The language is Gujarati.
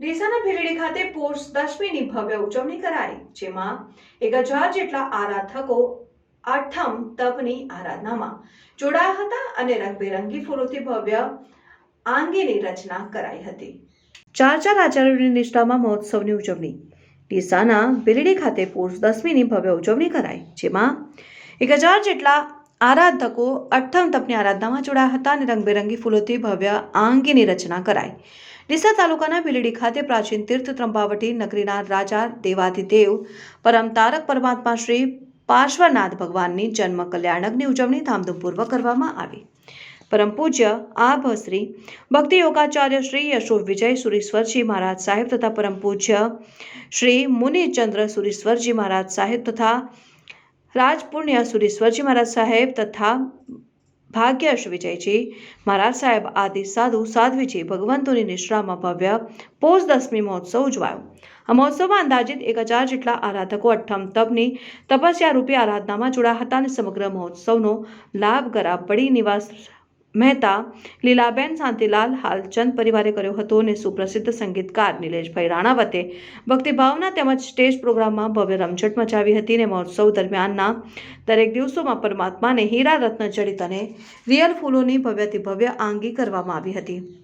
ડીસાના ભીલડી ખાતે પોષ દશમીની ભવ્ય ઉજવણી કરાઈ, જેમાં એક હજાર જેટલા આરાધકો આઠમ તપની આરાધનામાં જોડાયા હતા અને રંગબેરંગી ફૂલોથી ભવ્ય આંગીની રચના કરાઈ હતી. ચાર ચાર આચાર્યોની નિષ્ઠામાં મહોત્સવની ઉજવણી. ડીસાના બિરડી ખાતે પોષ દસમીની ભવ્ય ઉજવણી કરાઈ, જેમાં એક હજાર જેટલા આરાધકો અઠ્ઠમ તપની આરાધનામાં જોડાયા હતા અને રંગબેરંગી ફૂલોથી ભવ્ય આંગીની રચના કરાઈ. ડીસા તાલુકાના ભીલડી ખાતે પ્રાચીન તીર્થ ત્રંબાવટી નગરીના રાજા દેવાધિદેવ પરમ તારક પરમાત્મા શ્રી પાર્શ્વનાથ ભગવાનની જન્મ કલ્યાણકની ઉજવણી ધામધૂમપૂર્વક કરવામાં આવી. પરમ પૂજ્ય આભ શ્રી ભક્તિ યોગાચાર્ય શ્રી યશો વિજય સુરીશ્વરજી મહારાજ સાહેબ તથા પરમ પૂજ્ય શ્રી મુનિચંદ્ર સુરીશ્વરજી મહારાજ સાહેબ તથા રાજપુણ્ય સુરીશ્વરજી મહારાજ સાહેબ તથા ભાગ્યશ વિજયજી મહારાજ સાહેબ આદિ સાધુ સાધ્વીજી ભગવંતોની નિશ્રામાં ભવ્ય પોષ દસમી મહોત્સવ ઉજવાયો. આ મહોત્સવમાં અંદાજિત એક હજાર જેટલા આરાધકો અઠ્ઠમ તપની તપસ્યા રૂપે આરાધનામાં જોડાયા હતા અને સમગ્ર મહોત્સવનો લાભ ગરા પડી નિવાસ મહેતા, લીલાબેન શાંતિલાલ, હાલચંદ પરિવારે કર્યો હતો અને સુપ્રસિદ્ધ સંગીતકાર નિલેશભાઈ રાણાવતે ભક્તિભાવના તેમજ સ્ટેજ પ્રોગ્રામમાં ભવ્ય રમઝટ મચાવી હતી અને મહોત્સવ દરમિયાનના દરેક દિવસોમાં પરમાત્માને હીરા રત્ન, જડિત અને રિયલ ફૂલોની ભવ્યથી ભવ્ય આંગી કરવામાં આવી હતી.